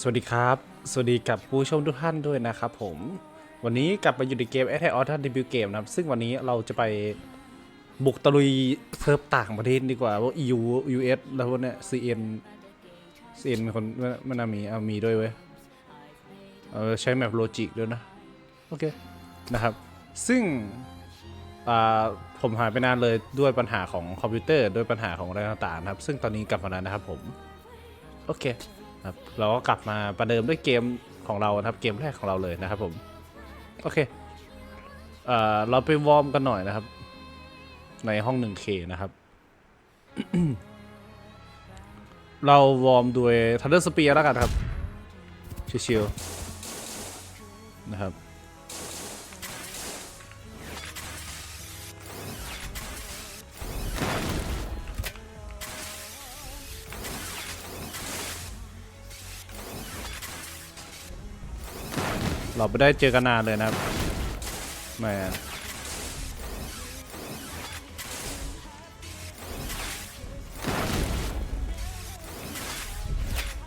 สวัสดีครับ สวัสดีกับผู้ชมทุกท่านด้วยนะครับผม วันนี้กลับมาอยู่ในเกม a t t a c on Titan Debut Game นะครับ ซึ่งวันนี้เราจะไปบุกตะลุยเซิร์ฟต่างประเทศดีกว่าว่า EU US แล้วพวกเนี้ย CN CN มีคนมันมีเอามีด้วยเว้ยเออใช้แมปโลจิกด้วยนะ โอเค นะครับ ซึ่งอ่าผมหายไปนานเลยด้วยปัญหาของคอมพิวเตอร์ด้วยปัญหาของอะไรต่างๆนะครับ ซึ่งตอนนี้กลับมาแล้วนะครับผม โอเค ครับเราก็กลับมาประเดิมด้วยเกมของเรานะครับ เกมแรกของเราเลยนะครับผม โอเคเอ่อเราไปวอร์มกันหน่อยนะครับ ในห้อง 1K นะครับ เราวอร์มด้วย Thunder Spear แล้วกันครับ ชิวๆนะครับ เราไม่ได้เจอกันนานเลยนะครับแหม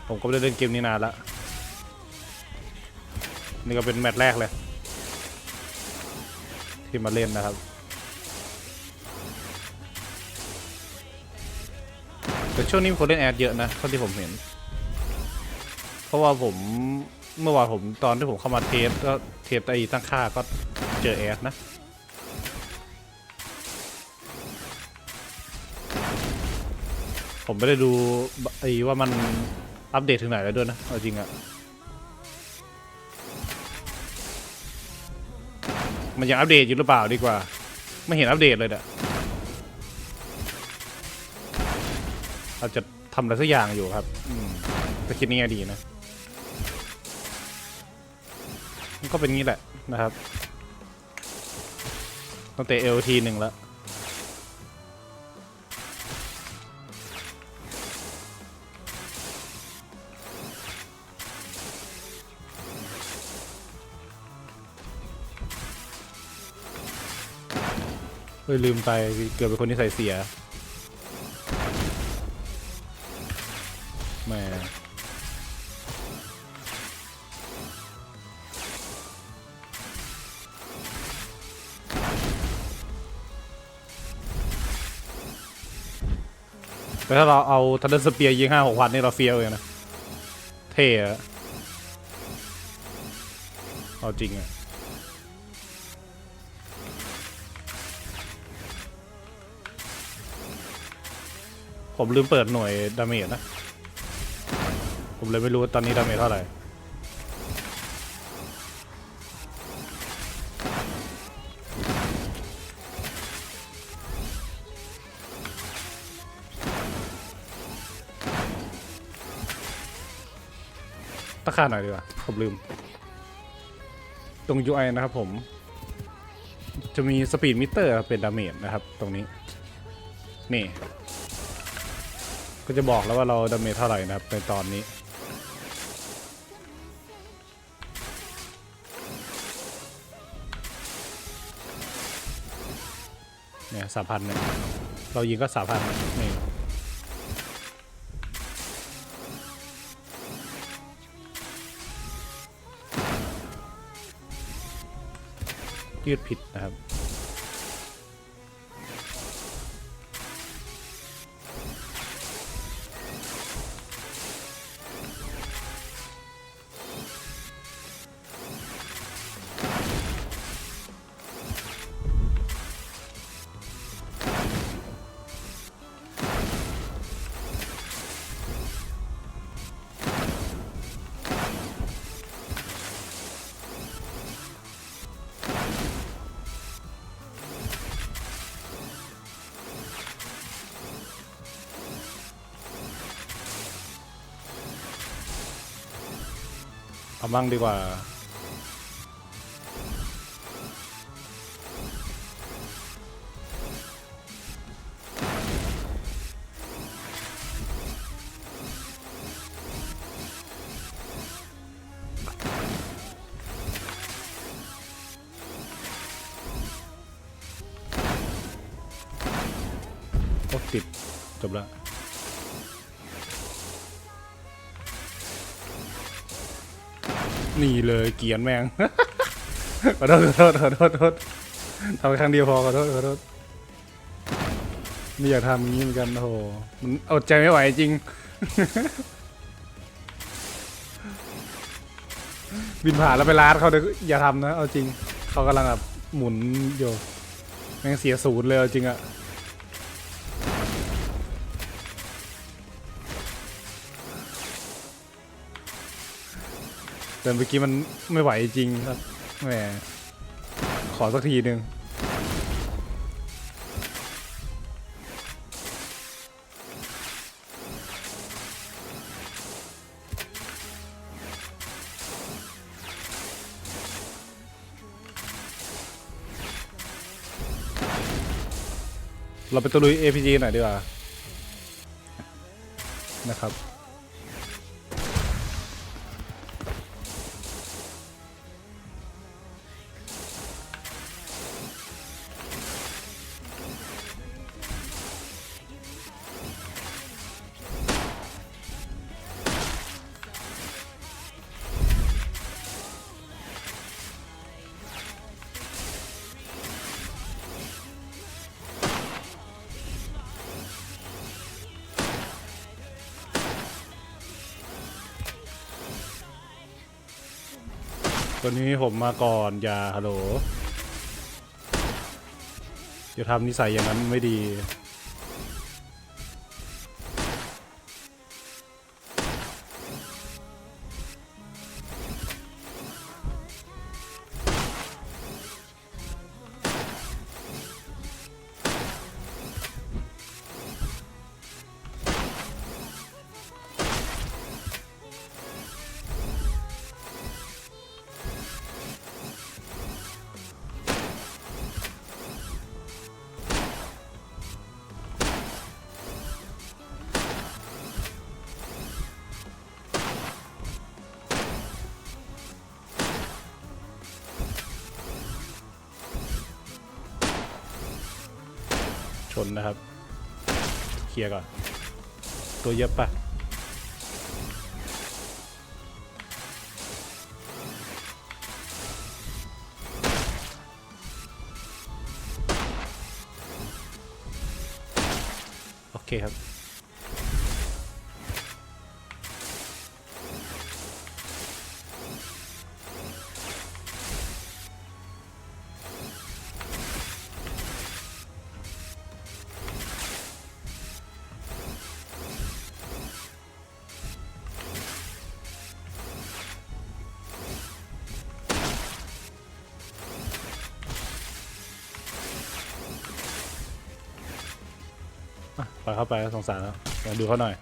ผมก็ไม่ได้เล่นเกมนี้นานละนี่ก็เป็นแมตช์แรกเลย ที่มาเล่นนะครับแต่ช่วงนี้คนเล่นแอดเยอะนะเท่าที่ผมเห็น เพราะว่าผม เมื่อวานผมตอนที่ผมเข้ามาเทสก็เทสไอ้ตั้งค่าก็เจอแอดนะผมไม่ได้ดูไอ้ว่ามันอัปเดตถึงไหนแล้วด้วยนะเอาจริงอะมันยังอัปเดตอยู่หรือเปล่าดีกว่า ไม่เห็นอัปเดตเลยเนี่ยอาจจะทำอะไรสักอย่างอยู่ครับอืมแต่คิดนี้ดีนะ มันก็เป็นงี้แหละนะครับตั้งแต่ LT หนึ่งแล้วเฮ้ยลืมไปเกือบเป็นคนที่ใส่เสีย แต่ถ้าเราเอาทันเดอร์สเปียร์ยิงห้าหกพันนี่เราเฟี้ยวเลยนะ เท่อะเอาจริงอะผมลืมเปิดหน่วยดาเมจนะ ผมเลยไม่รู้ว่าตอนนี้ดาเมจเท่าไหร่าหน่อยดีกว่า ผมลืม ตรง UI นะครับผม จะมีสปีดมิเตอร์เป็นดาเมจนะครับ ตรงนี้ นี่ ก็จะบอกแล้วว่าเราดาเมจเท่าไหร่นะครับในตอนนี้เนี่ยสามพันเนี่ยเรายิงก็สามพันนี่ ยืดผิดนะครับ เอาบ้างดีกว่า เกียนแม่งขอโทษขอโทษขอโทษขอโทษทำไปครั้งเดียวพอขอโทษขอโทษไม่อยากทำอย่างนี้เหมือนกันโอ้โหมันอดใจไม่ไหวจริง บินผ่านแล้วไปร้านเขาเดี๋ยวอย่าทำนะ เอาจริง เขากำลังแบบหมุนอยู่แม่งเสียศูนย์เลยเอาจริงอะ แต่เมื่อกี้มันไม่ไหวจริงครับแหมขอสักทีหนึ่งเราไปตะลุย APG หน่อยดีกว่านะครับ ตัวนี้ผมมาก่อน อย่าฮัลโหลอย่าทำนิสัยอย่างนั้นไม่ดี นนะครับ เคลียร์ก่อน ตัวเยอะปะโอเคครับ เข้าไปสงสารแล้วเดี๋ยวดูเขาหน่อย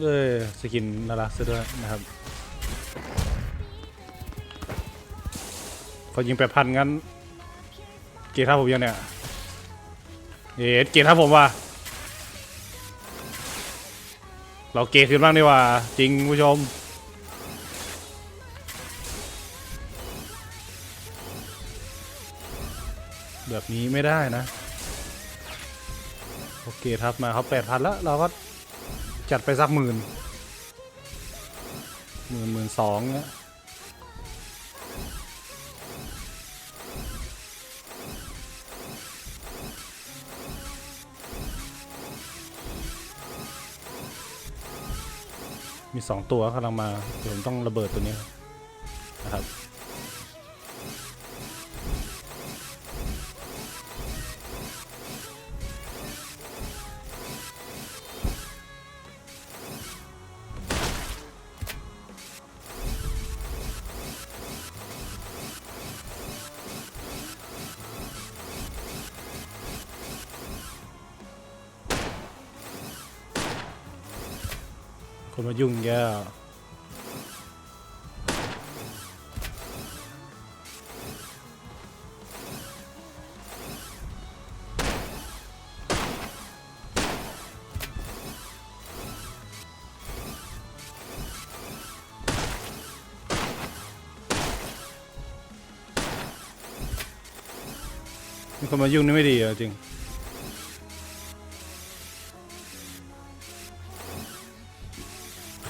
เอ้ยสกินน่ารักซะด้วยนะครับเขายิงแปดพันงั้น เกียร์ท่าผมยังเนี่ยเอ๊ะเกียร์ท่าผมว่ะเราเกยร์ขึ้นบ้างดีกว่า จริงผู้ชม แบบนี้ไม่ได้นะ โอเคครับมาเขาแปดพันแล้ว เราก็จัดไปสักหมื่นหมื่นหมื่นสองเนี่ยมีสองตัวกำลังมาผมต้องระเบิดตัวนี้นะครับ ยุ่งแย่มีคนมายุ่งนี่ไม่ดีอะจริง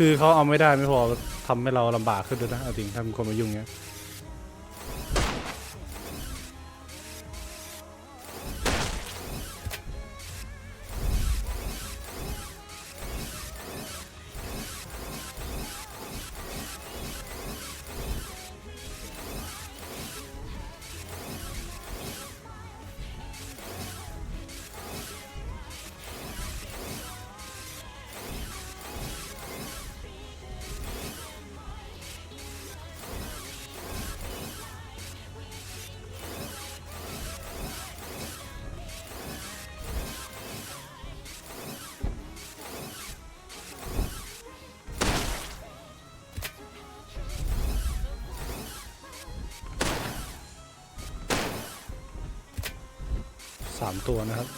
คือเขาเอาไม่ได้ไม่พอทำให้เราลำบากขึ้นด้วยนะเอาจริงถ้ามีคนมายุ่งเงี้ยามตัวนะครับ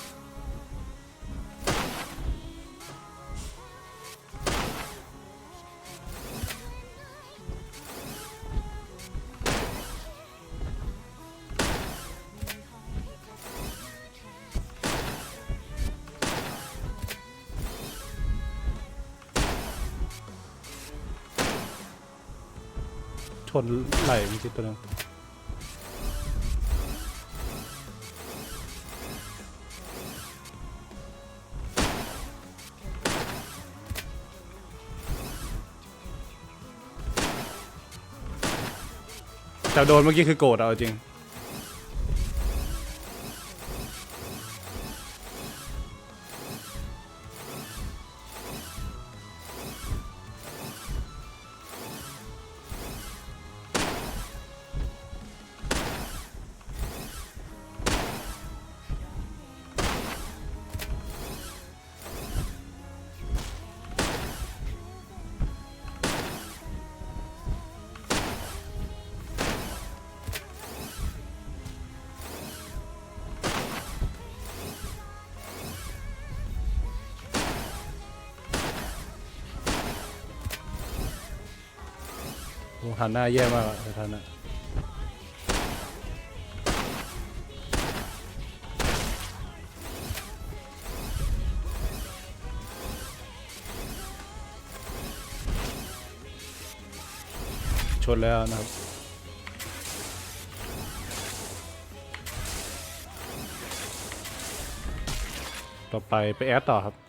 ชนไหลมันจิตัวนึง โดนเมื่อกี้คือโกรธเอาจริง หันหน้าแย่มากอะไททันอะชนแล้วนะครับ ต่อไปไปแอดต่อครับ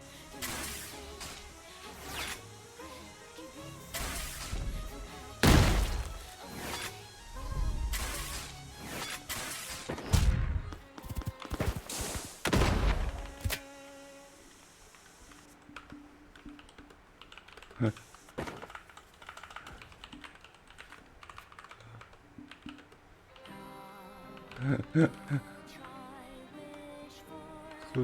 คุ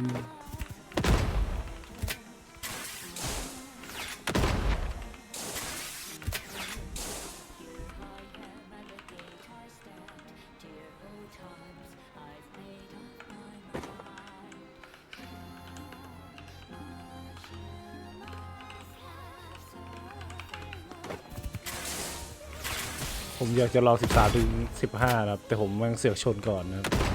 อยากจะรอ13ถึง15นะครับ แต่ผมมันเสือกชนก่อนนะครับ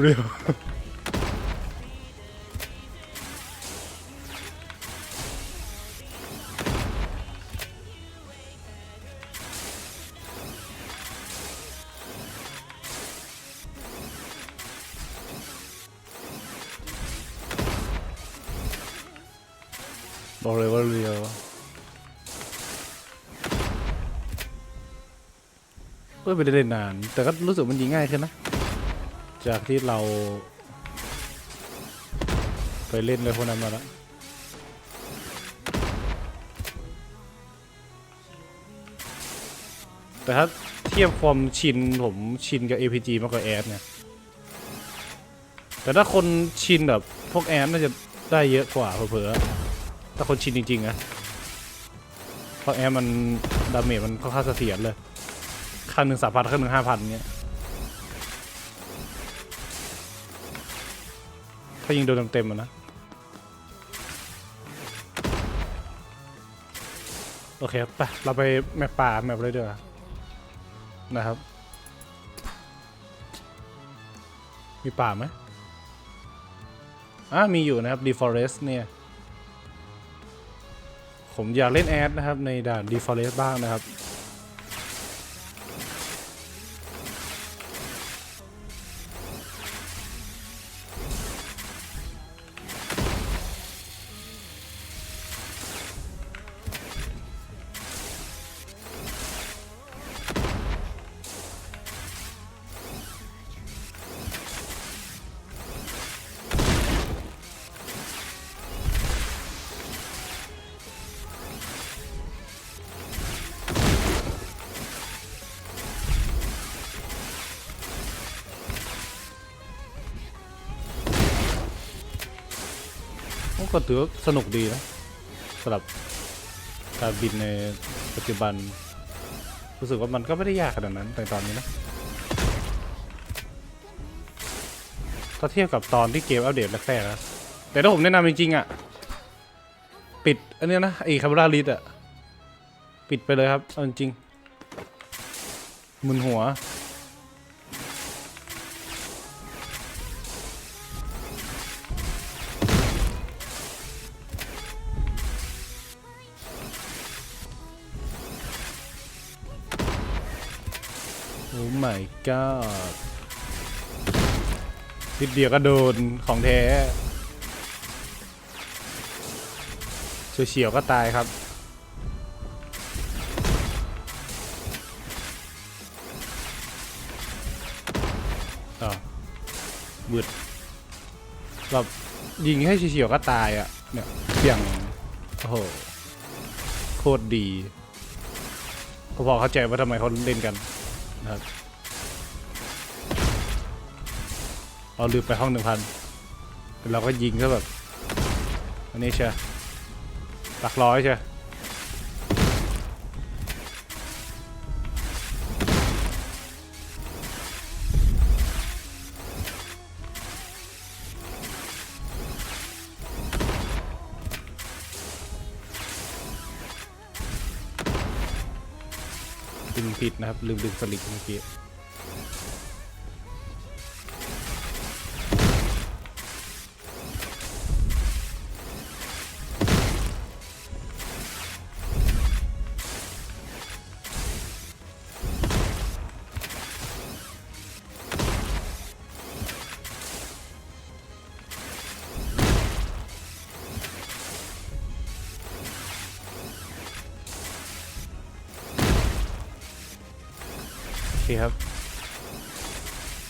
เรียวบอกเลยว่าเรียวเอ้ยไม่ได้เล่นนาน แต่ก็รู้สึกมันยิงง่ายขึ้นนะ จากที่เรา ไปเล่นเลยพวกนั้นมาแล้วแต่ถ้าเทียบความชินผมชินกับ APG มากกว่าแอดเนี่ย แต่ถ้าคนชินแบบพวกแอดน่าจะได้เยอะกว่าเผลอๆถ้าคนชินจริงๆนะเพราะแอดมันดาเมจมันค่อนข้างเสถียรเลย ขั้นหนึ่งสามพันขั้นหนึ่งห้าพันเงี้ย ถ้ายิงโดนเต็มๆอะนะ โอเคไปเราไปแมปป่าแมปเลยเด้อนะครับ มีป่าไหมอ่ามีอยู่นะครับ deforest เนี่ย ผมอยากเล่นแอดนะครับ ในด่าน deforest บ้างนะครับ ก็ถือว่าสนุกดีนะสำหรับการบินในปัจจุบัน รู้สึกว่ามันก็ไม่ได้ยากขนาดนั้นในตอนนี้นะ ถ้าเทียบกับตอนที่เกมอัปเดตแรกๆนะ แต่ถ้าผมแนะนำจริงๆอะ ปิดอันนี้นะไอ้คาร์บราลิดอะ ปิดไปเลยครับเอาจริงมึนหัว god นิดเดียวก็โดนของแท้เฉียวๆก็ตายครับอ่าบึดแบบยิงให้เฉียวๆก็ตายอะ เนี่ยอย่างโอ้โห โคตรดีก็พอเข้าใจว่าทำไมเขาเล่นกันนะครับ เราลืมไปห้องหนึ่งพันเราก็ยิงก็แบบ อันนี้เชียหลักร้อยเชียดึงผิดนะครับ ลืมดึงสลิงเมื่อกี้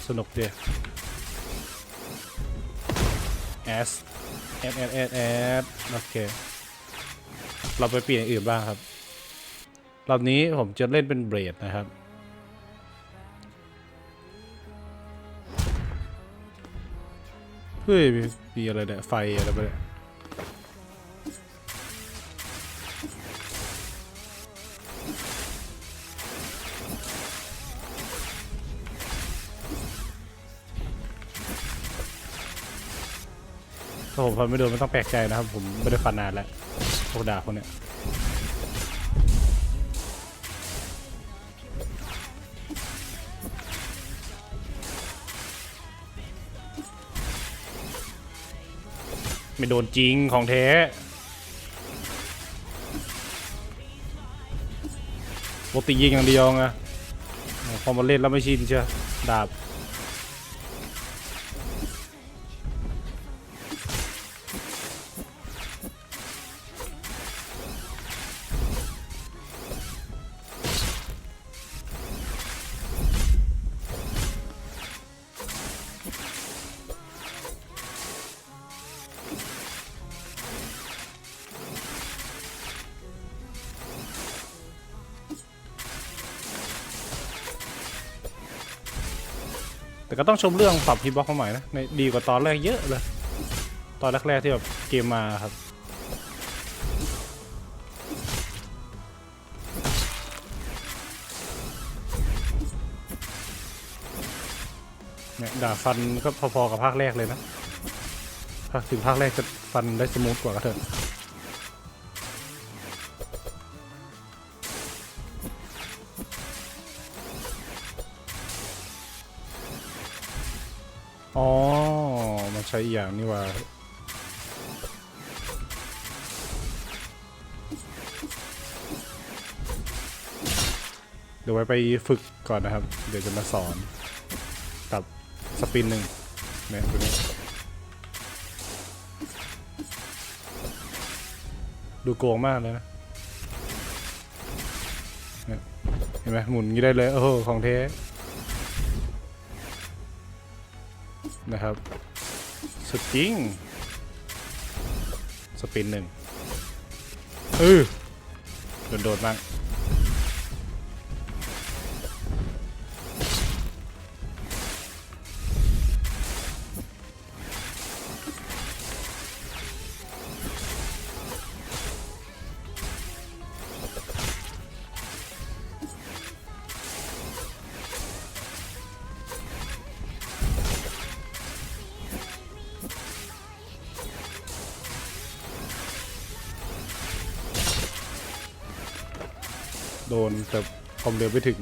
สนุกดีแอสแอสแอสแอสแอสโอเค เราไปเปลี่ยนอย่างอื่นบ้างครับรอบนี้ผมจะเล่นเป็นเบรดนะครับ เฮ้ยมีมีอะไรเนี่ยไฟอะไรไปเนี่ย ฟันไม่โดนไม่ต้องแปลกใจนะครับ ผมไม่ได้ฟันนานแล้วพวกดาบพวกเนี้ยไม่โดนจริงของแท้ปกติยิงอย่างเดียวไงพอมาเล่นแล้วไม่ชินเชียวดาบ ก็ต้องชมเรื่องปรับฮิบ็อกซ์มาใหม่นะในดีกว่าตอนแรกเยอะเลย ตอนแรกๆที่แบบเกมมาครับเนี่ยด่าฟันก็พอๆกับภาคแรกเลยนะภาถึงภาคแรกจะฟันได้สมูทกว่าก็เถอะ ช้อีกอย่างนี่ว่าเดี๋ยวไว้ไปฝึกก่อนนะครับ เดี๋ยวจะมาสอนกับสปินหนึ่งเนี่ยตัวนี้ดูโกงมากเลยนะเนี่ยเห็นไหมหมุนงี้ได้เลยโอ้โหของเทนะครับ สุดจริง สปินหนึ่งเออโดนๆบ้าง เดินไปถึง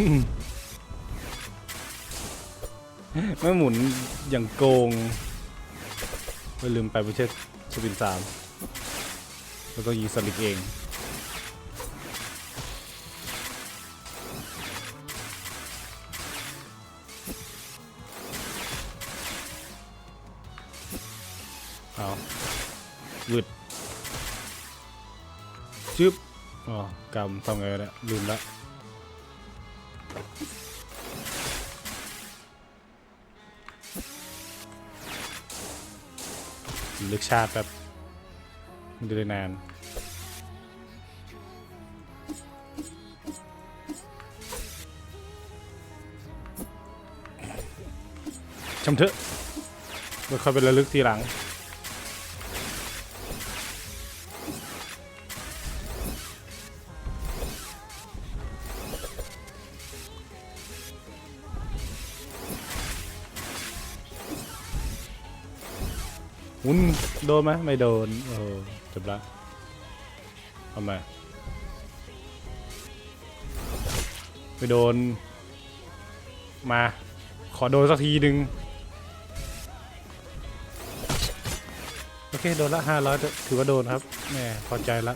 เมื่อหมุนอย่างโกงไม่ลืมไปไม่ใช่สปินสามแล้วก็ยิงสลิกเองเอาวึดชึบอ๋อกำทำไงเนี่ยลืมละ ลึกชาติแบบมันดูได้นานชมเถอะไม่ค่อยเป็นระลึกทีหลังุ้นโดนไหมไม่โดนเอจบละเอามไม่โดน มา ขอโดนสักทีหนึ่งโอเค โดนละห้าร้อยถือว่าโดนครับแม่พอใจละ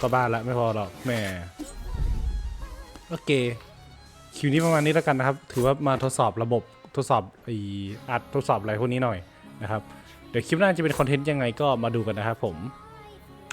ก็บ้านละไม่พอหรอกแม่โอเค คิวนี้ประมาณนี้แล้วกันนะครับ ถือว่ามาทดสอบระบบ ทดสอบไออัดทดสอบอะไรพวกนี้หน่อยนะครับ เดี๋ยวคลิปหน้าจะเป็นคอนเทนต์ยังไงก็มาดูกันนะครับผม